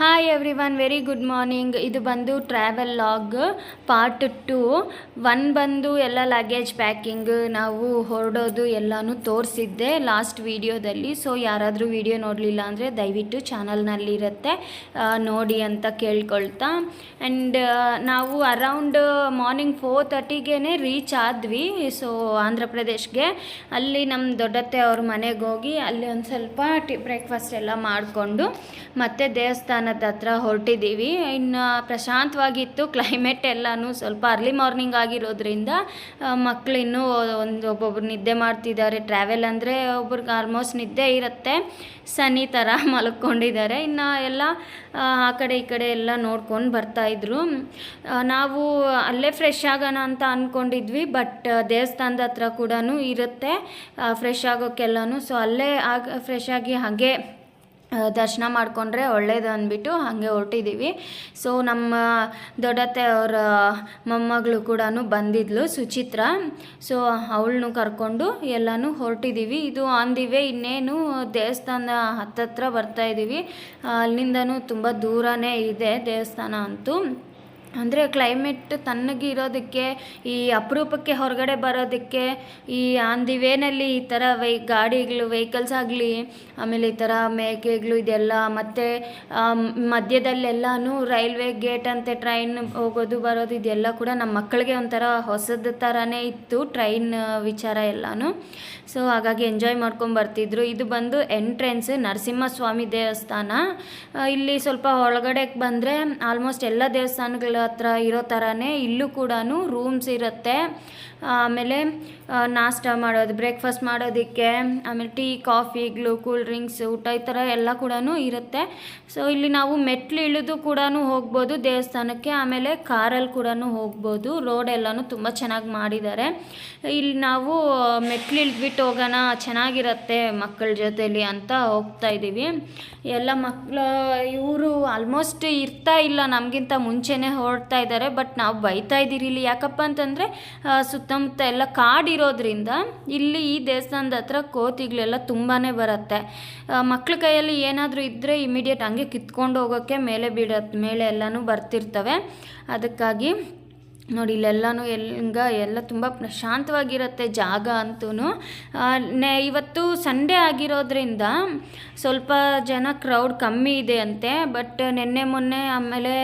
Hi everyone very good morning ಇದು ಬಂದು travel log part two one ಬಂದು ಎಲ್ಲ ಲಗೇಜ್ ಪ್ಯಾಕಿಂಗ್ ನಾವು ಹೊರಡೋದು ಎಲ್ಲನೂ ತೋರಿಸಿದ್ದೆ ಲಾಸ್ಟ್ ವೀಡಿಯೋದಲ್ಲಿ ಸೊ ಯಾರಾದರೂ ವೀಡಿಯೋ ನೋಡಲಿಲ್ಲ ಅಂದರೆ ದಯವಿಟ್ಟು ಚಾನಲ್ನಲ್ಲಿರುತ್ತೆ ನೋಡಿ ಅಂತ ಕೇಳ್ಕೊಳ್ತಾ. ಆ್ಯಂಡ್ ನಾವು ಅರೌಂಡ್ ಮಾರ್ನಿಂಗ್ ಫೋರ್ ತರ್ಟಿಗೆ ರೀಚ್ ಆದ್ವಿ. ಸೊ ಆಂಧ್ರ ಪ್ರದೇಶ್ಗೆ ಅಲ್ಲಿ ನಮ್ಮ ದೊಡ್ಡತ್ತೆ ಅವ್ರ ಮನೆಗೆ ಹೋಗಿ ಅಲ್ಲಿ ಒಂದು ಸ್ವಲ್ಪ ಟಿ ಬ್ರೇಕ್ಫಾಸ್ಟ್ ಎಲ್ಲ ಮಾಡಿಕೊಂಡು ಮತ್ತೆ ದೇವಸ್ಥಾನದ ಹತ್ರ ಹೊರಟಿದ್ದೀವಿ. ಇನ್ನು ಪ್ರಶಾಂತವಾಗಿತ್ತು. ಕ್ಲೈಮೇಟ್ ಎಲ್ಲನೂ ಸ್ವಲ್ಪ ಅರ್ಲಿ ಮಾರ್ನಿಂಗ್ ಆಗಿರೋದ್ರಿಂದ ಮಕ್ಕಳು ಇನ್ನೂ ಒಂದು ಒಬ್ಬೊಬ್ರು ನಿದ್ದೆ ಮಾಡ್ತಿದ್ದಾರೆ. ಟ್ರಾವೆಲ್ ಅಂದರೆ ಒಬ್ರಿಗೆ ಆಲ್ಮೋಸ್ಟ್ ನಿದ್ದೆ ಇರುತ್ತೆ. ಸನಿ ಥರ ಮಲ್ಕೊಂಡಿದ್ದಾರೆ. ಇನ್ನು ಎಲ್ಲ, ಆ ಕಡೆ ಈ ಕಡೆ ಎಲ್ಲ ನೋಡ್ಕೊಂಡು ಬರ್ತಾಯಿದ್ರು ನಾವು ಅಲ್ಲೇ ಫ್ರೆಶ್ ಆಗೋಣ ಅಂತ ಅಂದ್ಕೊಂಡಿದ್ವಿ ಬಟ್ ದೇವಸ್ಥಾನದ ಹತ್ರ ಕೂಡ ಇರುತ್ತೆ. ಫ್ರೆಶ್ ಆಗೋಕ್ಕೆಲ್ಲನೂ ಸೊ ಅಲ್ಲೇ ಆಗ ಫ್ರೆಶ್ ಆಗಿ ಹಾಗೆ ದರ್ಶನ ಮಾಡಿಕೊಂಡ್ರೆ ಒಳ್ಳೇದು ಅಂದ್ಬಿಟ್ಟು ಹಾಗೆ ಹೊರಟಿದ್ದೀವಿ ಸೊ ನಮ್ಮ ದೊಡ್ಡತ್ತೆ ಅವರ ಮೊಮ್ಮಗಳು ಕೂಡ ಬಂದಿದ್ಲು, ಸುಚಿತ್ರ. ಸೊ ಅವಳನ್ನು ಕರ್ಕೊಂಡು ಎಲ್ಲನೂ ಹೊರಟಿದ್ದೀವಿ ಇದು ಆನ್ ದಿ ವೇ ಇನ್ನೇನು ದೇವಸ್ಥಾನ ಹತ್ತತ್ರ ಬರ್ತಾ ಇದ್ದೀವಿ ಅಲ್ಲಿಂದನೂ ತುಂಬ ದೂರನೇ ಇದೆ ದೇವಸ್ಥಾನ ಅಂತೂ. ಅಂದರೆ ಕ್ಲೈಮೇಟ್ ತನ್ನಗೆ ಇರೋದಕ್ಕೆ, ಈ ಅಪರೂಪಕ್ಕೆ ಹೊರಗಡೆ ಬರೋದಕ್ಕೆ, ಈ ಆನ್ ದಿ ವೇನಲ್ಲಿ ಈ ಥರ ವೈ, ಗಾಡಿಗಳು ವೆಹಿಕಲ್ಸ್ ಆಗಲಿ, ಆಮೇಲೆ ಈ ಥರ ಮೇಕೆಗಳು ಇದೆಲ್ಲ, ಮತ್ತು ಮಧ್ಯದಲ್ಲೆಲ್ಲನೂ ರೈಲ್ವೆ ಗೇಟ್ ಅಂತೆ ಟ್ರೈನ್ ಹೋಗೋದು, ಬರೋದು ಇದೆಲ್ಲ ಕೂಡ ನಮ್ಮ ಮಕ್ಕಳಿಗೆ ಒಂಥರ ಹೊಸದ ಥರನೇ ಇತ್ತು ಟ್ರೈನ್ ವಿಚಾರ ಎಲ್ಲನೂ. ಸೊ ಹಾಗಾಗಿ ಎಂಜಾಯ್ ಮಾಡ್ಕೊಂಡು ಬರ್ತಿದ್ರು. ಇದು ಬಂದು ಎಂಟ್ರೆನ್ಸ್ ನರಸಿಂಹಸ್ವಾಮಿ ದೇವಸ್ಥಾನ. ಇಲ್ಲಿ ಸ್ವಲ್ಪ ಒಳಗಡೆ ಬಂದರೆ ಆಲ್ಮೋಸ್ಟ್ ಎಲ್ಲ ದೇವಸ್ಥಾನಗಳ ಹತ್ರ ಇರೋ ಥರನೇ ಇಲ್ಲೂ ಕೂಡ ರೂಮ್ಸ್ ಇರುತ್ತೆ. ಆಮೇಲೆ ನಾಷ್ಟ ಮಾಡೋದು, ಬ್ರೇಕ್ಫಾಸ್ಟ್ ಮಾಡೋದಕ್ಕೆ, ಆಮೇಲೆ ಟೀ ಕಾಫಿಗಳು ಕೂಲ್ ಡ್ರಿಂಕ್ಸ್, ಊಟ ಈ ಥರ ಎಲ್ಲ ಕೂಡ ಇರುತ್ತೆ. ಸೊ, ಇಲ್ಲಿ ನಾವು ಮೆಟ್ಲು ಇಳಿದು ಕೂಡ ಹೋಗ್ಬೋದು ದೇವಸ್ಥಾನಕ್ಕೆ, ಆಮೇಲೆ ಕಾರಲ್ಲಿ ಕೂಡ ಹೋಗ್ಬೋದು. ರೋಡ್ ಎಲ್ಲನೂ ತುಂಬ ಚೆನ್ನಾಗಿ ಮಾಡಿದ್ದಾರೆ. ಇಲ್ಲಿ ನಾವು ಮೆಟ್ಲು ಇಳಿದ್ಬಿಟ್ಟು ಹೋಗೋಣ, ಚೆನ್ನಾಗಿರುತ್ತೆ ಮಕ್ಕಳ ಜೊತೆಲಿ ಅಂತ ಹೋಗ್ತಾ ಇದ್ದೀವಿ. ಎಲ್ಲ ಮಕ್ಕಳು ಇವರು ಆಲ್ಮೋಸ್ಟ್ ಇರ್ತಾ ಇಲ್ಲ, ನಮಗಿಂತ ಮುಂಚೆನೇ ಹೊರಡ್ತಾ ಇದ್ದಾರೆ ಬಟ್ ನಾವು ಬೈತಾ ಇದ್ದೀರಿ ಇಲ್ಲಿ. ಯಾಕಪ್ಪ ಅಂತಂದರೆ ಸುತ್ತಮುತ್ತ ಎಲ್ಲ ಕಾಡಿರೋದ್ರಿಂದ ಇಲ್ಲಿ ಈ ದೇವಸ್ಥಾನದ ಹತ್ರ ಕೋತಿಗಳೆಲ್ಲ ತುಂಬಾ ಬರುತ್ತೆ. ಮಕ್ಳ ಕೈಯಲ್ಲಿ ಏನಾದರೂ ಇದ್ದರೆ ಇಮಿಡಿಯೇಟ್ ಹಂಗೆ ಕಿತ್ಕೊಂಡು ಹೋಗೋಕ್ಕೆ ಮೇಲೆ ಬಿಡತ್ತೆ ಮೇಲೆ ಎಲ್ಲನೂ ಬರ್ತಿರ್ತವೆ. ಅದಕ್ಕಾಗಿ ನೋಡಿ, ಇಲ್ಲೆಲ್ಲನೂ ಎಲ್ಲಿಂಗ ಎಲ್ಲ ತುಂಬ ಪ್ರಶಾಂತವಾಗಿರುತ್ತೆ ಜಾಗ ಅಂತೂ ನೆ, ಇವತ್ತು ಸಂಡೇ ಆಗಿರೋದ್ರಿಂದ ಸ್ವಲ್ಪ ಜನ ಕ್ರೌಡ್ ಕಮ್ಮಿ ಇದೆ ಅಂತೆ ಬಟ್ ನಿನ್ನೆ ಮೊನ್ನೆ ಆಮೇಲೆ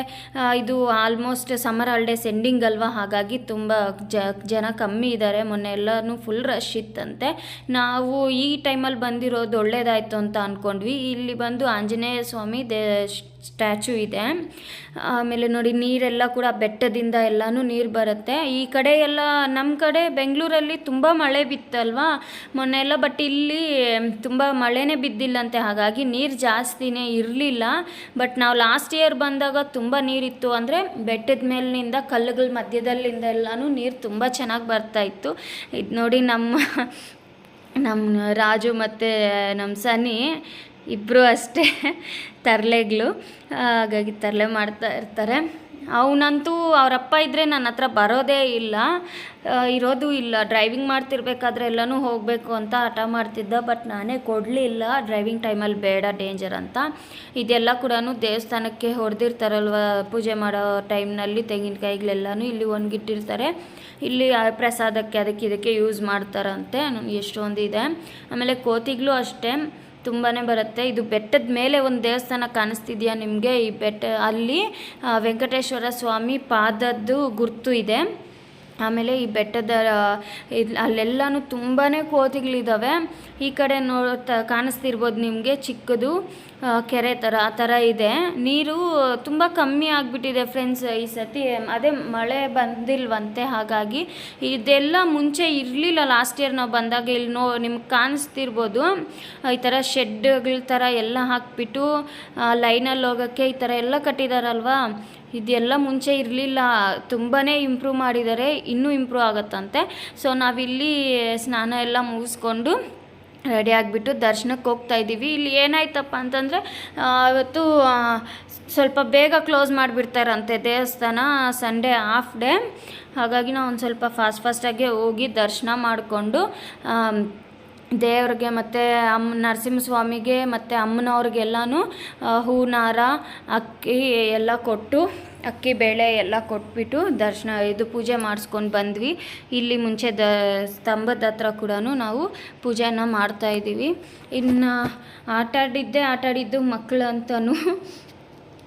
ಇದು ಆಲ್ಮೋಸ್ಟ್ ಸಮ್ಮರ್ ಹಾಲಿಡೇಸ್ ಎಂಡಿಂಗ್ ಅಲ್ವಾ? ಹಾಗಾಗಿ ತುಂಬ ಜ, ಜನ ಕಮ್ಮಿ ಇದ್ದಾರೆ ಮೊನ್ನೆ ಎಲ್ಲನೂ ಫುಲ್ ರಶ್ ಇತ್ತಂತೆ. ನಾವು ಈ ಟೈಮಲ್ಲಿ ಬಂದಿರೋದು ಒಳ್ಳೇದಾಯಿತು ಅಂತ ಅಂದ್ಕೊಂಡ್ವಿ ಇಲ್ಲಿ ಬಂದು ಆಂಜನೇಯ ಸ್ವಾಮಿ ದೇ ಸ್ಟ್ಯಾಚು ಇದೆ. ಆಮೇಲೆ ನೋಡಿ ನೀರೆಲ್ಲ ಕೂಡ ಬೆಟ್ಟದಿಂದ ಎಲ್ಲನೂ ನೀರು ಬರುತ್ತೆ. ಈ ಕಡೆ ಎಲ್ಲ ನಮ್ಮ ಕಡೆ ಬೆಂಗಳೂರಲ್ಲಿ ತುಂಬ ಮಳೆ ಬಿತ್ತಲ್ವಾ? ಮೊನ್ನೆ ಎಲ್ಲ ಬಟ್ ಇಲ್ಲಿ ತುಂಬ ಮಳೆನೇ ಬಿದ್ದಿಲ್ಲಂತೆ. ಹಾಗಾಗಿ ನೀರು ಜಾಸ್ತಿನೇ ಇರಲಿಲ್ಲ. ಬಟ್ ನಾವು ಲಾಸ್ಟ್ ಇಯರ್ ಬಂದಾಗ ತುಂಬ ನೀರಿತ್ತು. ಅಂದರೆ ಬೆಟ್ಟದ ಮೇಲಿನಿಂದ ಕಲ್ಲುಗಳ ಮಧ್ಯದಲ್ಲಿಂದ ಎಲ್ಲನೂ ನೀರು ತುಂಬ ಚೆನ್ನಾಗಿ ಬರ್ತಾ ಇತ್ತು. ಇದು ನೋಡಿ ನಮ್ಮ ನಮ್ಮ ರಾಜು ಮತ್ತು ನಮ್ಮ ಸನಿ ಇಬ್ಬರು ಅಷ್ಟೇ ತರಲೆಗಳು ಹಾಗಾಗಿ ತರಲೆ ಮಾಡ್ತಾ ಇರ್ತಾರೆ. ಅವನಂತೂ ಅವರಪ್ಪ ಇದ್ದರೆ ನನ್ನ ಹತ್ರ ಬರೋದೇ ಇಲ್ಲ. ಇರೋದು ಇಲ್ಲ. ಡ್ರೈವಿಂಗ್ ಮಾಡ್ತಿರ್ಬೇಕಾದ್ರೆ ಎಲ್ಲನೂ ಹೋಗಬೇಕು ಅಂತ ಹಠ ಮಾಡ್ತಿದ್ದ, ಬಟ್ ನಾನೇ ಕೊಡಲಿಲ್ಲ. ಡ್ರೈವಿಂಗ್ ಟೈಮಲ್ಲಿ ಬೇಡ, ಡೇಂಜರ್ ಅಂತ. ಇದೆಲ್ಲ ಕೂಡ ದೇವಸ್ಥಾನಕ್ಕೆ ಹೊಡೆದಿರ್ತಾರಲ್ವ, ಪೂಜೆ ಮಾಡೋ ಟೈಮ್ನಲ್ಲಿ ತೆಂಗಿನಕಾಯಿಗಳೆಲ್ಲನೂ ಇಲ್ಲಿ ಒಣಗಿಟ್ಟಿರ್ತಾರೆ. ಇಲ್ಲಿ ಪ್ರಸಾದಕ್ಕೆ ಅದಕ್ಕೆ ಇದಕ್ಕೆ ಯೂಸ್ ಮಾಡ್ತಾರಂತೆ. ಎಷ್ಟೊಂದಿದೆ. ಆಮೇಲೆ ಕೋತಿಗಳು ಅಷ್ಟೇ. ತುಂಬಾ ಬರುತ್ತೆ. ಇದು ಬೆಟ್ಟದ ಮೇಲೆ ಒಂದು ದೇವಸ್ಥಾನ ಕಾಣಿಸ್ತಿದೆಯಾ ನಿಮಗೆ? ಈ ಬೆಟ್ಟ, ಅಲ್ಲಿ ವೆಂಕಟೇಶ್ವರ ಸ್ವಾಮಿ ಪಾದದ್ದು ಗುರ್ತು ಇದೆ. ಆಮೇಲೆ ಈ ಬೆಟ್ಟದ ಇಲ್- ಅಲ್ಲೆಲ್ಲನೂ ತುಂಬಾ ಕೋತಿಗಳಿದ್ದಾವೆ ಈ ಕಡೆ ನೋಡ್ತಾ ಕಾಣಿಸ್ತಿರ್ಬೋದು ನಿಮಗೆ ಚಿಕ್ಕದು. ಕೆರೆ ಥರ ಆ ಥರ ಇದೆ. ನೀರು ತುಂಬ ಕಮ್ಮಿ ಆಗಿಬಿಟ್ಟಿದೆ ಫ್ರೆಂಡ್ಸ್ ಈ ಸತಿ. ಅದೇ ಮಳೆ ಬಂದಿಲ್ವಂತೆ, ಹಾಗಾಗಿ ಇದೆಲ್ಲ ಮುಂಚೆ ಇರಲಿಲ್ಲ ಲಾಸ್ಟ್ ಇಯರ್ ನಾವು ಬಂದಾಗ ಇಲ್ಲಿ ನೋ, ನಿಮ್ಗೆ ಕಾಣಿಸ್ತಿರ್ಬೋದು. ಈ ಥರ ಶೆಡ್ಗಳ ಥರ ಎಲ್ಲ ಹಾಕಿಬಿಟ್ಟು ಲೈನಲ್ಲಿ ಹೋಗೋಕ್ಕೆ ಈ ಥರ ಎಲ್ಲ ಕಟ್ಟಿದಾರಲ್ವಾ? ಇದೆಲ್ಲ ಮುಂಚೆ ಇರಲಿಲ್ಲ. ತುಂಬಾ ಇಂಪ್ರೂವ್ ಮಾಡಿದ್ದಾರೆ ಇನ್ನೂ ಇಂಪ್ರೂವ್ ಆಗುತ್ತಂತೆ. ಸೊ ನಾವಿಲ್ಲಿ ಸ್ನಾನ ಎಲ್ಲ ಮುಗಿಸ್ಕೊಂಡು ರೆಡಿ ಆಗಿಬಿಟ್ಟು ದರ್ಶನಕ್ಕೆ ಹೋಗ್ತಾ ಇದ್ದೀವಿ. ಇಲ್ಲಿ ಏನಾಯ್ತಪ್ಪ ಅಂತಂದರೆ ಇವತ್ತು ಸ್ವಲ್ಪ ಬೇಗ ಕ್ಲೋಸ್ ಮಾಡಿಬಿಡ್ತಾರಂತೆ ದೇವಸ್ಥಾನ, ಸಂಡೇ ಹಾಫ್ ಡೇ. ಹಾಗಾಗಿ ನಾವು ಒಂದು ಸ್ವಲ್ಪ ಫಾಸ್ಟ್ ಫಾಸ್ಟಾಗೆ ಹೋಗಿ ದರ್ಶನ ಮಾಡಿಕೊಂಡು ದೇವ್ರಿಗೆ ಮತ್ತು ಅಮ್ಮ ನರಸಿಂಹಸ್ವಾಮಿಗೆ ಮತ್ತು ಅಮ್ಮನವ್ರಿಗೆಲ್ಲನೂ ಹೂನಾರ, ಅಕ್ಕಿ ಎಲ್ಲ ಕೊಟ್ಟು ಅಕ್ಕಿ, ಬೇಳೆ ಎಲ್ಲ ಕೊಟ್ಬಿಟ್ಟು ದರ್ಶನ, ಇದು ಪೂಜೆ ಮಾಡಿಸ್ಕೊಂಡು ಬಂದ್ವಿ. ಇಲ್ಲಿ ಮುಂಚೆ ದ, ಸ್ತಂಭದ ಹತ್ರ ಕೂಡ ನಾವು ಪೂಜೆನ ಮಾಡ್ತಾಯಿದ್ದೀವಿ ಇನ್ನು ಆಟಾಡಿದ್ದೇ, ಆಟಾಡಿದ್ದು ಆಟ ಮಕ್ಕಳು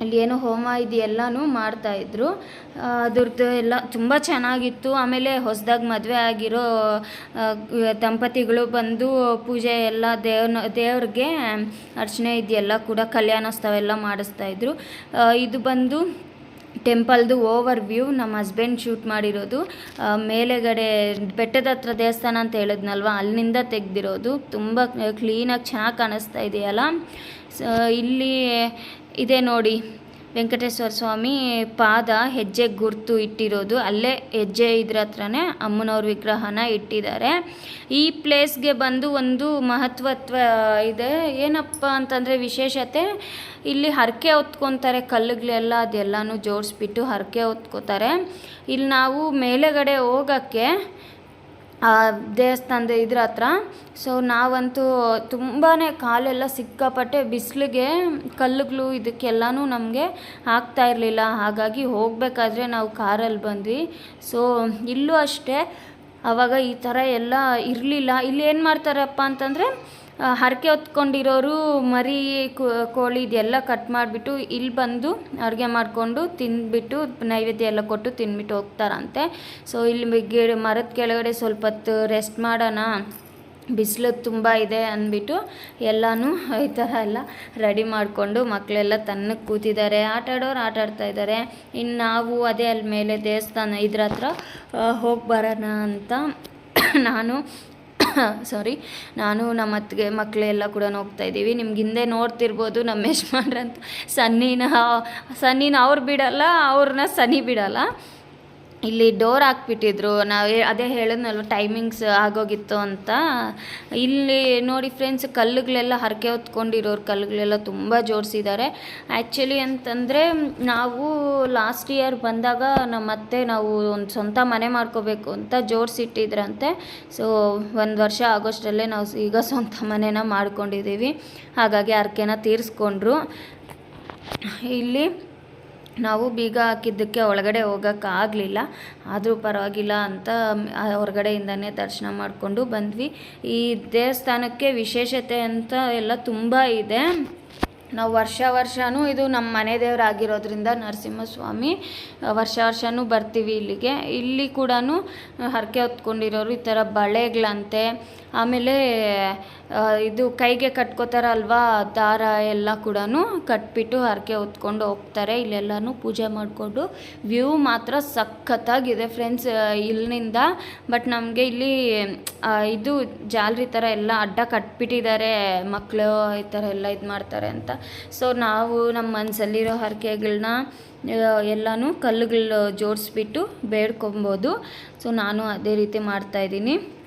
ಅಲ್ಲಿ ಏನೋ ಹೋಮ ಇದೆಲ್ಲನೂ ಮಾಡ್ತಾಯಿದ್ರು ಅದ್ರದ್ದು ಎಲ್ಲ ತುಂಬ ಚೆನ್ನಾಗಿತ್ತು. ಆಮೇಲೆ ಹೊಸದಾಗಿ ಮದುವೆ ಆಗಿರೋ ದಂಪತಿಗಳು ಬಂದು ಪೂಜೆ ಎಲ್ಲ ದೇವ್ನ, ದೇವ್ರಿಗೆ ಅರ್ಚನೆ ಇದೆಲ್ಲ ಕೂಡ ಕಲ್ಯಾಣೋತ್ಸವ ಎಲ್ಲ ಮಾಡಿಸ್ತಾಯಿದ್ರು ಇದು ಬಂದು ಟೆಂಪಲ್ದು ಓವರ್ ವ್ಯೂ ನಮ್ಮ ಹಸ್ಬೆಂಡ್ ಶೂಟ್ ಮಾಡಿರೋದು. ಮೇಲೆಗಡೆ ಬೆಟ್ಟದ ಹತ್ರ ದೇವಸ್ಥಾನ ಅಂತ ಹೇಳಿದ್ನಲ್ವ? ಅಲ್ಲಿಂದ ತೆಗೆದಿರೋದು. ತುಂಬ ಕ್ಲೀನಾಗಿ ಚೆನ್ನಾಗಿ ಕಾಣಿಸ್ತಾ ಇದೆಯಲ್ಲ? ಇಲ್ಲಿ, ಇದೆ ನೋಡಿ. ವೆಂಕಟೇಶ್ವರ ಸ್ವಾಮಿ ಪಾದ ಹೆಜ್ಜೆ ಗುರ್ತು ಇಟ್ಟಿರೋದು. ಅಲ್ಲೇ ಹೆಜ್ಜೆ ಇದ್ರ ಹತ್ರನೇ ಅಮ್ಮನವ್ರ ವಿಗ್ರಹನ ಇಟ್ಟಿದ್ದಾರೆ. ಈ ಪ್ಲೇಸ್ಗೆ ಬಂದು ಒಂದು ಮಹತ್ವತ್ವ ಇದೆ. ಏನಪ್ಪ ಅಂತಂದರೆ ವಿಶೇಷತೆ, ಇಲ್ಲಿ ಹರಕೆ ಹೊತ್ಕೊತಾರೆ ಕಲ್ಲುಗಳೆಲ್ಲ, ಅದೆಲ್ಲನೂ ಜೋಡಿಸ್ಬಿಟ್ಟು ಹರಕೆ ಹೊತ್ಕೋತಾರೆ. ಇಲ್ಲಿ ನಾವು ಮೇಲೆಗಡೆ ಹೋಗೋಕ್ಕೆ ದೇವಸ್ಥಾನದ ಇದ್ರ ಹತ್ರ. ಸೊ ನಾವಂತೂ ತುಂಬಾ ಕಾಲೆಲ್ಲ ಸಿಕ್ಕಾಪಟ್ಟೆ ಬಿಸಿಲಿಗೆ ಕಲ್ಲುಗಳು ಇದಕ್ಕೆಲ್ಲನೂ ನಮಗೆ ಆಗ್ತಾ ಇರಲಿಲ್ಲ. ಹಾಗಾಗಿ ಹೋಗಬೇಕಾದ್ರೆ ನಾವು ಕಾರಲ್ಲಿ ಬಂದ್ವಿ. ಸೊ ಇಲ್ಲೂ ಅಷ್ಟೇ. ಆವಾಗ ಈ ಥರ ಎಲ್ಲ ಇರಲಿಲ್ಲ. ಇಲ್ಲಿ ಏನು ಮಾಡ್ತಾರಪ್ಪ ಅಂತಂದರೆ ಹರಕೆ ಹೊತ್ಕೊಂಡಿರೋರು ಮರಿ ಕೋಳಿ ಇದೆಲ್ಲ ಕಟ್ ಮಾಡಿಬಿಟ್ಟು ಇಲ್ಲಿ ಬಂದು ಅಡುಗೆ ಮಾಡಿಕೊಂಡು ತಿಂದ್ಬಿಟ್ಟು ನೈವೇದ್ಯ ಎಲ್ಲ ಕೊಟ್ಟು ತಿಂದ್ಬಿಟ್ಟು ಹೋಗ್ತಾರಂತೆ. ಸೊ ಇಲ್ಲಿ ಗಿಡ, ಮರದ ಕೆಳಗಡೆ ಸ್ವಲ್ಪ ಹೊತ್ತು ರೆಸ್ಟ್ ಮಾಡೋಣ, ಬಿಸಿಲು ತುಂಬ ಇದೆ ಅಂದ್ಬಿಟ್ಟು ಎಲ್ಲನೂ ಈ ಥರ ಎಲ್ಲ ರೆಡಿ ಮಾಡಿಕೊಂಡು ಮಕ್ಕಳೆಲ್ಲ ತನ್ನಕ್ಕೆ ಕೂತಿದ್ದಾರೆ. ಆಟ ಆಡೋರು ಆಟ ಆಡ್ತಾ ಇದ್ದಾರೆ. ಇನ್ನು ನಾವು ಅದೇ ಅಲ್ಲಿ ಮೇಲೆ ದೇವಸ್ಥಾನ ಇದ್ರ ಹತ್ರ ಹೋಗಿ ಬರೋಣ ಅಂತ ನಾನು ಸಾರಿ ನಾನು ನಮ್ಮ ಅತ್ತಿಗೆ ಮಕ್ಕಳೆಲ್ಲ ಕೂಡ ಹೋಗ್ತಾ ಇದ್ದೀವಿ. ನಿಮ್ಗೆ ಹಿಂದೆ ನೋಡ್ತಿರ್ಬೋದು ನಮ್ಮ ಯಜಮಾನ್ರಂತ. ಸನ್ನಿನ ಸನ್ನಿನ ಅವ್ರು ಬಿಡಲ್ಲ, ಅವ್ರನ್ನ ಸನಿ ಬಿಡಲ್ಲ. ಇಲ್ಲಿ ಡೋರ್ ಹಾಕ್ಬಿಟ್ಟಿದ್ರು. ನಾವು ಅದೇ ಹೇಳಿದ್ನಲ್ವ ಟೈಮಿಂಗ್ಸ್ ಆಗೋಗಿತ್ತು ಅಂತ. ಇಲ್ಲಿ ನೋಡಿ ಫ್ರೆಂಡ್ಸ್ ಕಲ್ಲುಗಳೆಲ್ಲ ಹರಕೆ ಹೊತ್ಕೊಂಡಿರೋರು ಕಲ್ಲುಗಳೆಲ್ಲ ತುಂಬ ಜೋಡಿಸಿದ್ದಾರೆ ಆ್ಯಕ್ಚುಲಿ ಅಂತಂದರೆ, ನಾವು ಲಾಸ್ಟ್ ಇಯರ್ ಬಂದಾಗ ನಮ್ಮ ಅತ್ತೆ ನಾವು ಒಂದು ಸ್ವಂತ ಮನೆ ಮಾಡ್ಕೋಬೇಕು ಅಂತ ಜೋಡಿಸಿಟ್ಟಿದ್ರಂತೆ ಸೊ ಒಂದು ವರ್ಷ ಆಗೋಷ್ಟರಲ್ಲೇ ನಾವು ಈಗ ಸ್ವಂತ ಮನೆನ ಮಾಡ್ಕೊಂಡಿದ್ದೀವಿ ಹಾಗಾಗಿ ಹರಕೆನ ತೀರಿಸ್ಕೊಂಡ್ರು. ಇಲ್ಲಿ ನಾವು ಬೀಗ ಹಾಕಿದ್ದಕ್ಕೆ ಒಳಗಡೆ ಹೋಗೋಕ್ಕಾಗಲಿಲ್ಲ ಆದರೂ ಪರವಾಗಿಲ್ಲ ಅಂತ ಹೊರಗಡೆಯಿಂದನೇ ದರ್ಶನ ಮಾಡಿಕೊಂಡು ಬಂದ್ವಿ. ಈ ದೇವಸ್ಥಾನಕ್ಕೆ ವಿಶೇಷತೆ ಅಂತ ಎಲ್ಲ ತುಂಬ ಇದೆ. ನಾವು ವರ್ಷ ವರ್ಷವೂ ಇದು ನಮ್ಮ ಮನೆ ದೇವರಾಗಿರೋದ್ರಿಂದ ನರಸಿಂಹಸ್ವಾಮಿ ವರ್ಷ ವರ್ಷವೂ ಬರ್ತೀವಿ ಇಲ್ಲಿಗೆ. ಇಲ್ಲಿ ಕೂಡ ಹರಕೆ ಹೊತ್ಕೊಂಡಿರೋರು ಈ ಥರ ಬಳೆಗಳಂತೆ ಆಮೇಲೆ ಇದು ಕೈಗೆ ಕಟ್ಕೋತಾರಲ್ವಾ, ದಾರ ಎಲ್ಲ ಕೂಡ ಕಟ್ಬಿಟ್ಟು ಹರಕೆ ಹೊತ್ಕೊಂಡು ಹೋಗ್ತಾರೆ. ಇಲ್ಲೆಲ್ಲನೂ ಪೂಜೆ ಮಾಡಿಕೊಂಡು. ವ್ಯೂ ಮಾತ್ರ ಸಖತ್ತಾಗಿದೆ ಫ್ರೆಂಡ್ಸ್ ಇಲ್ಲಿನಿಂದ. ಬಟ್ ನಮಗೆ ಇಲ್ಲಿ ಇದು ಜಾಲರಿ ಥರ ಎಲ್ಲ ಅಡ್ಡ ಕಟ್ಬಿಟ್ಟಿದ್ದಾರೆ. ಮಕ್ಕಳು ಈ ಥರ ಎಲ್ಲ ಇದು ಮಾಡ್ತಾರೆ ಅಂತ. ಸೊ, ನಾವು ನಮ್ಮ ಮನಸ್ಸಲ್ಲಿರೋ ಹರಕೆಗಳನ್ನ ಎಲ್ಲನೂ ಕಲ್ಲುಗಳು ಜೋಡಿಸ್ಬಿಟ್ಟು ಬೇಡ್ಕೊಬೋದು. ಸೊ, ನಾನು ಅದೇ ರೀತಿ ಮಾಡ್ತಾಯಿದ್ದೀನಿ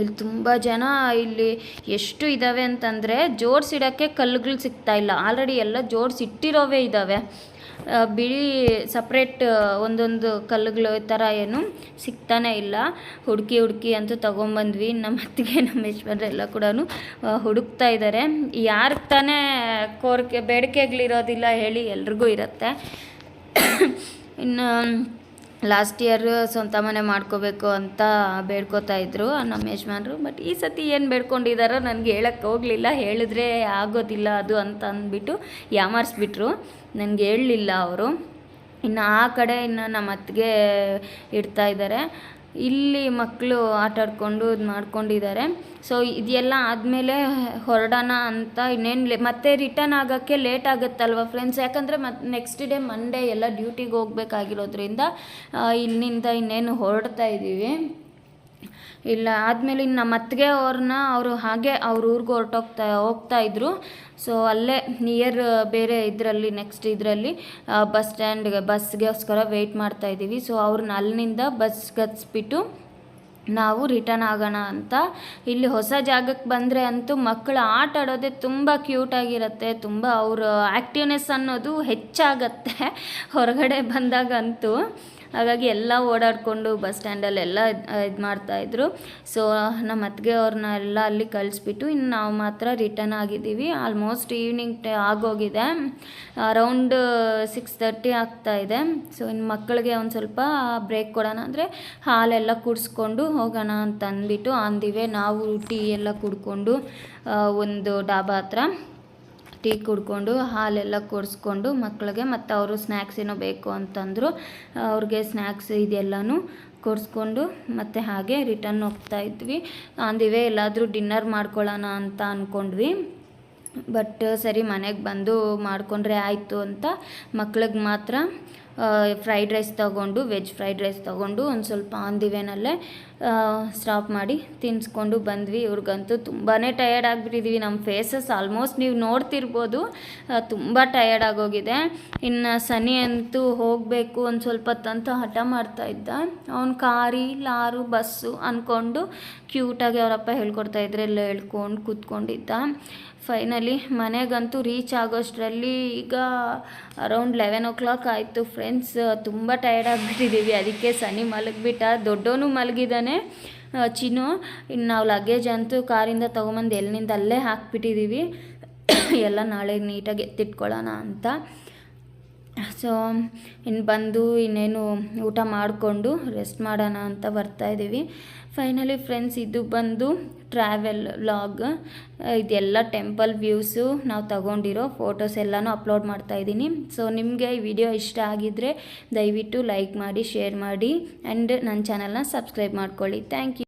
ಇಲ್ಲಿ ತುಂಬ ಜನ ಇಲ್ಲಿ ಎಷ್ಟು ಇದ್ದಾವೆ ಅಂತಂದರೆ ಜೋಡಿಸಿಡೋಕ್ಕೆ ಕಲ್ಲುಗಳು ಸಿಗ್ತಾ ಇಲ್ಲ. ಆಲ್ರೆಡಿ ಎಲ್ಲ ಜೋಡಿಸಿಟ್ಟಿರೋವೇ ಇದ್ದಾವೆ ಬಿಳಿ ಸಪ್ರೇಟ್ ಒಂದೊಂದು ಕಲ್ಲುಗಳು ಥರ ಏನು ಸಿಗ್ತಾನೆ ಇಲ್ಲ. ಹುಡುಕಿ ಹುಡುಕಿ ಅಂತೂ ತೊಗೊಂಬಂದ್ವಿ. ನಮ್ಮ ಅತ್ತಿಗೆ, ನಮ್ಮ ಯಜಮಾನ್ರೆಲ್ಲ ಕೂಡ ಹುಡುಕ್ತಾ ಇದ್ದಾರೆ ಯಾರಿಗೆ ತಾನೇ ಕೋರಿಕೆ, ಬೇಡಿಕೆಗಳಿರೋದಿಲ್ಲ ಹೇಳಿ ಎಲ್ರಿಗೂ ಇರುತ್ತೆ. ಇನ್ನು ಲಾಸ್ಟ್ ಇಯರ್ ಸ್ವಂತ ಮನೆ ಮಾಡ್ಕೋಬೇಕು ಅಂತ ಬೇಡ್ಕೋತಾ ಇದ್ರು ನಮ್ಮ ಯಜಮಾನ್ರು. ಬಟ್ ಈ ಸತಿ ಏನು ಬೇಡ್ಕೊಂಡಿದ್ದಾರೋ ನನಗೆ ಹೇಳಕ್ಕೆ ಹೋಗಲಿಲ್ಲ. ಹೇಳಿದ್ರೆ ಆಗೋದಿಲ್ಲ ಅದು ಅಂತ ಅಂದ್ಬಿಟ್ಟು ಯಾಮಾರಿಸ್ಬಿಟ್ರು. ನನಗೆ ಹೇಳಲಿಲ್ಲ ಅವರು. ಇನ್ನು ಆ ಕಡೆ ಇನ್ನು ನಮ್ಮ ಅತ್ತಿಗೆ ಇಡ್ತಾ ಇದ್ದಾರೆ ಇಲ್ಲಿ ಮಕ್ಕಳು ಆಟ ಆಡ್ಕೊಂಡು ಇದು ಮಾಡ್ಕೊಂಡಿದ್ದಾರೆ ಸೊ ಇದೆಲ್ಲ ಆದಮೇಲೆ ಹೊರಡೋಣ ಅಂತ ಇನ್ನೇನು ಲೇ ಮತ್ತೆ ರಿಟರ್ನ್ ಆಗೋಕ್ಕೆ ಲೇಟ್ ಆಗುತ್ತಲ್ವ ಫ್ರೆಂಡ್ಸ್ ಯಾಕಂದರೆ ಮತ್ತೆ ನೆಕ್ಸ್ಟ್ ಡೇ ಮಂಡೇ ಎಲ್ಲ ಡ್ಯೂಟಿಗೆ ಹೋಗ್ಬೇಕಾಗಿರೋದ್ರಿಂದ ಇಲ್ಲಿಂದ ಇನ್ನೇನು ಹೊರಡ್ತಾ ಇದ್ದೀವಿ ಇಲ್ಲ, ಆದಮೇಲೆ ಇನ್ನು ನಮ್ಮ ಅತ್ತಿಗೆ ಅವ್ರನ್ನ ಅವರು ಹಾಗೆ ಅವ್ರ ಊರಿಗೆ ಹೊರಟೋಗ್ತಾ, ಹೋಗ್ತಾ ಇದ್ರು. ಸೊ ಅಲ್ಲೇ ನಿಯರ್ ಬೇರೆ ಇದರಲ್ಲಿ ನೆಕ್ಸ್ಟ್ ಇದರಲ್ಲಿ ಬಸ್ ಸ್ಟ್ಯಾಂಡ್ಗೆ ಬಸ್ಗೋಸ್ಕರ ವೆಯ್ಟ್ ಮಾಡ್ತಾ ಇದ್ದೀವಿ. ಸೊ ಅವ್ರನ್ನ ಅಲ್ಲಿಂದ ಬಸ್ ಗತ್ಸ್ಬಿಟ್ಟು ನಾವು ರಿಟರ್ನ್ ಆಗೋಣ ಅಂತ. ಇಲ್ಲಿ ಹೊಸ ಜಾಗಕ್ಕೆ ಬಂದರೆ ಅಂತೂ ಮಕ್ಕಳು ಆಟ ಆಡೋದೇ ತುಂಬ ಕ್ಯೂಟಾಗಿರುತ್ತೆ ತುಂಬ ಅವರು ಆ್ಯಕ್ಟಿವ್ನೆಸ್ ಅನ್ನೋದು ಹೆಚ್ಚಾಗತ್ತೆ. ಹೊರಗಡೆ ಬಂದಾಗಂತೂ ಹಾಗಾಗಿ ಎಲ್ಲ ಓಡಾಡಿಕೊಂಡು ಬಸ್ ಸ್ಟ್ಯಾಂಡಲ್ಲಿ ಎಲ್ಲ ಇದು ಮಾಡ್ತಾಯಿದ್ರು ಸೊ ನಮ್ಮ ಅತ್ತಿಗೆ ಅವ್ರನ್ನ ಎಲ್ಲ ಅಲ್ಲಿ ಕಳಿಸ್ಬಿಟ್ಟು ಇನ್ನು ನಾವು ಮಾತ್ರ ರಿಟರ್ನ್ ಆಗಿದ್ದೀವಿ. ಆಲ್ಮೋಸ್ಟ್ ಈವ್ನಿಂಗ್ ಟೆ ಆಗೋಗಿದೆ. ಅರೌಂಡ್ ಸಿಕ್ಸ್ ತರ್ಟಿ ಆಗ್ತಾ ಇದೆ. ಸೊ ಇನ್ನು ಮಕ್ಕಳಿಗೆ ಒಂದು ಸ್ವಲ್ಪ ಬ್ರೇಕ್ ಕೊಡೋಣ ಅಂದರೆ ಹಾಲೆಲ್ಲ ಕುಡಿಸ್ಕೊಂಡು ಹೋಗೋಣ ಅಂತ ಅಂದ್ಬಿಟ್ಟು ಅಂದಿವೆ ನಾವು ಟೀ ಎಲ್ಲ ಕುಡ್ಕೊಂಡು ಒಂದು ಡಾಬಾ ಹತ್ರ. ಟೀ ಕುಡ್ಕೊಂಡು, ಹಾಲೆಲ್ಲ ಕೊಡಿಸ್ಕೊಂಡು ಮಕ್ಕಳಿಗೆ ಮತ್ತು ಅವರು ಸ್ನ್ಯಾಕ್ಸ್ ಏನೋ ಬೇಕು ಅಂತಂದರು, ಅವ್ರಿಗೆ ಸ್ನ್ಯಾಕ್ಸ್ ಇದೆಲ್ಲನೂ ಕೊಡಿಸ್ಕೊಂಡು ಮತ್ತು ಹಾಗೆ ರಿಟರ್ನ್ ಹೋಗ್ತಾ ಇದ್ವಿ. ಅಂದಿವೆ ಎಲ್ಲಾದರೂ ಡಿನ್ನರ್ ಮಾಡ್ಕೊಳ್ಳೋಣ ಅಂತ ಅಂದ್ಕೊಂಡ್ವಿ ಬಟ್ ಸರಿ ಮನೆಗೆ ಬಂದು ಮಾಡಿಕೊಂಡ್ರೆ ಆಯಿತು ಅಂತ ಮಕ್ಳಿಗೆ ಮಾತ್ರ ಫ್ರೈಡ್ ರೈಸ್ ತೊಗೊಂಡು ವೆಜ್ ಫ್ರೈಡ್ ರೈಸ್ ತೊಗೊಂಡು ಒಂದು ಸ್ವಲ್ಪ ಆನ್ ದಿ ವೇನಲ್ಲೇ ಸ್ಟಾಪ್ ಮಾಡಿ ತಿನ್ನಿಸ್ಕೊಂಡು ಬಂದ್ವಿ. ಇವ್ರಿಗಂತೂ ತುಂಬಾ ಟಯರ್ಡ್ ಆಗಿಬಿಟ್ಟಿದ್ದೀವಿ ನಮ್ಮ ಫೇಸಸ್ ಆಲ್ಮೋಸ್ಟ್ ನೀವು ನೋಡ್ತಿರ್ಬೋದು. ತುಂಬ ಟಯರ್ಡ್ ಆಗೋಗಿದೆ. ಇನ್ನು ಸನಿ ಅಂತೂ ಹೋಗಬೇಕು ಒಂದು ಸ್ವಲ್ಪ ಹೊತ್ತಂತ ಹಠ ಮಾಡ್ತಾ ಇದ್ದ. ಅವ್ನು ಕಾರಿ, ಲಾರು, ಬಸ್ಸು ಅಂದ್ಕೊಂಡು ಕ್ಯೂಟಾಗಿ ಅವರಪ್ಪ ಹೇಳ್ಕೊಡ್ತಾ ಇದ್ರೆ ಎಲ್ಲ ಹೇಳ್ಕೊಂಡು ಕೂತ್ಕೊಂಡಿದ್ದ. ಫೈನಲಿ ಮನೆಗಂತೂ ರೀಚ್ ಆಗೋಷ್ಟರಲ್ಲಿ ಈಗ ಅರೌಂಡ್ ಲೆವೆನ್ ಓ ಕ್ಲಾಕ್ ಆಯಿತು ಫ್ರೆಂಡ್ಸ್ ತುಂಬ ಟಯರ್ಡ್ ಆಗಿಬಿಟ್ಟಿದ್ದೀವಿ ಅದಕ್ಕೆ ಸನಿ ಮಲಗಿಬಿಟ್ಟ. ದೊಡ್ಡವನು ಮಲಗಿದ್ದಾನೆ ಚಿನ್ನು ಇನ್ನು ನಾವು ಲಗೇಜ್ ಅಂತೂ ಕಾರಿಂದ ತೊಗೊಂಬಂದು ಎಲ್ಲಿಂದ ಅಲ್ಲೇ ಹಾಕಿಬಿಟ್ಟಿದ್ದೀವಿ ಎಲ್ಲ ನಾಳೆ ನೀಟಾಗಿ ಎತ್ತಿಟ್ಕೊಳ್ಳೋಣ ಅಂತ. ಸೊ ಇನ್ನು ಬಂದು ಇನ್ನೇನು ಊಟ ಮಾಡಿಕೊಂಡು ರೆಸ್ಟ್ ಮಾಡೋಣ ಅಂತ ಬರ್ತಾ ಇದ್ದೀವಿ. ಫೈನಲಿ ಫ್ರೆಂಡ್ಸ್ ಇದು ಬಂದು ಟ್ರಾವೆಲ್ ವ್ಲಾಗ್ ಇದೆಲ್ಲ ಟೆಂಪಲ್ ವ್ಯೂಸು ನಾವು ತಗೊಂಡಿರೋ ಫೋಟೋಸ್ ಎಲ್ಲನೂ ಅಪ್ಲೋಡ್ ಮಾಡ್ತಾ ಇದ್ದೀನಿ. ಸೊ ನಿಮಗೆ ಈ ವಿಡಿಯೋ ಇಷ್ಟ ಆಗಿದ್ದರೆ ದಯವಿಟ್ಟು ಲೈಕ್ ಮಾಡಿ ಶೇರ್ ಮಾಡಿ ಆ್ಯಂಡ್ ನನ್ನ ಚಾನಲ್ನ ಸಬ್ಸ್ಕ್ರೈಬ್ ಮಾಡ್ಕೊಳ್ಳಿ. Thank you